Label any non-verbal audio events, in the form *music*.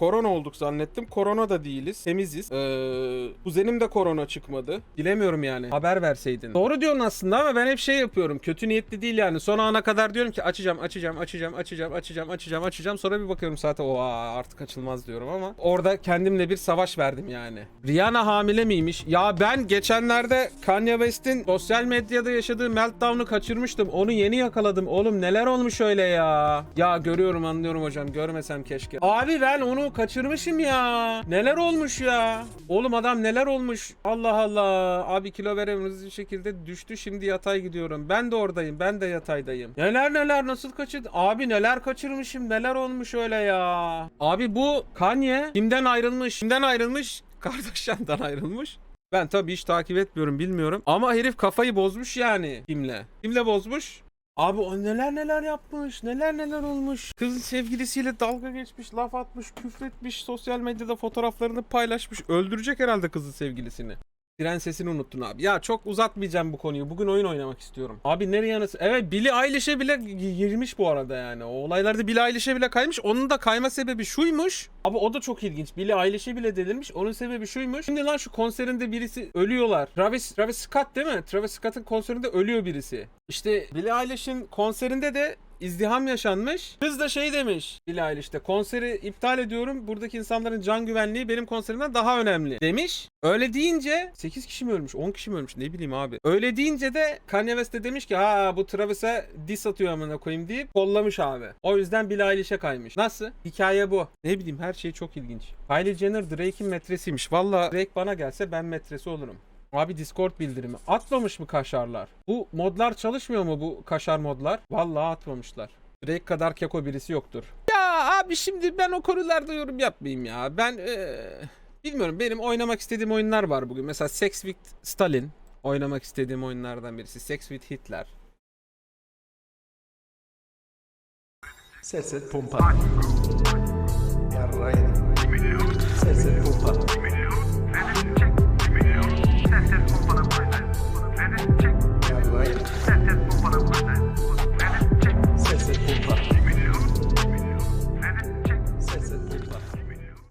Korona olduk zannettim. Korona da değiliz. Temiziz. Ee, kuzenim de korona çıkmadı. Bilemiyorum yani. Haber verseydin. Doğru diyorsun aslında ama ben hep şey yapıyorum. Kötü niyetli değil yani. Son ana kadar diyorum ki açacağım, açacağım, açacağım, açacağım, açacağım, açacağım, açacağım. Sonra bir bakıyorum saate o artık açılmaz diyorum ama orada kendimle bir savaş verdim yani. Rihanna hamile miymiş? Ya ben geçenlerde Kanye West'in sosyal medyada yaşadığı meltdown'u kaçırmıştım. Onu yeni yakaladım. Oğlum neler olmuş öyle ya? Ya görüyorum anlıyorum hocam. Görmesem keşke. Abi ben onu kaçırmışım ya. Neler olmuş ya? Oğlum adam neler olmuş? Allah Allah. Abi kilo veremez şekilde düştü. Şimdi yatay gidiyorum. Ben de oradayım. Ben de yataydayım. Neler neler nasıl kaçırdı? Abi neler kaçırmışım? Neler olmuş öyle ya? Abi bu Kanye kimden ayrılmış? Kimden ayrılmış? *laughs* Kardashian'dan ayrılmış. Ben tabii hiç takip etmiyorum bilmiyorum. Ama herif kafayı bozmuş yani. Kimle? Kimle bozmuş? Abi o neler neler yapmış, neler neler olmuş. Kızın sevgilisiyle dalga geçmiş, laf atmış, küfretmiş, sosyal medyada fotoğraflarını paylaşmış. Öldürecek herhalde kızın sevgilisini. Prensesini unuttun abi. Ya çok uzatmayacağım bu konuyu. Bugün oyun oynamak istiyorum. Abi nereye yanısı? Evet Billie Eilish'e bile gi- girmiş bu arada yani. O olaylarda Billie Eilish'e bile kaymış. Onun da kayma sebebi şuymuş. Abi o da çok ilginç. Billie Eilish'e bile delirmiş. Onun sebebi şuymuş. Şimdi lan şu konserinde birisi ölüyorlar. Travis, Travis Scott değil mi? Travis Scott'ın konserinde ölüyor birisi. İşte Billie Eilish'in konserinde de izdiham yaşanmış. Kız da şey demiş Eilish de konseri iptal ediyorum. Buradaki insanların can güvenliği benim konserimden daha önemli demiş. Öyle deyince 8 kişi mi ölmüş 10 kişi mi ölmüş ne bileyim abi. Öyle deyince de Kanye West de demiş ki ha bu Travis'e diss atıyor amına koyayım deyip kollamış abi. O yüzden Billie Eilish'e kaymış. Nasıl? Hikaye bu. Ne bileyim her şey çok ilginç. Kylie Jenner Drake'in metresiymiş. Valla Drake bana gelse ben metresi olurum. Abi Discord bildirimi. Atmamış mı kaşarlar? Bu modlar çalışmıyor mu bu kaşar modlar? Vallahi atmamışlar. Drake kadar keko birisi yoktur. Ya abi şimdi ben o konularda yorum yapmayayım ya. Ben eee, bilmiyorum benim oynamak istediğim oyunlar var bugün. Mesela Sex with Stalin oynamak istediğim oyunlardan birisi. Sex with Hitler. Ses et pompa. Yarrayın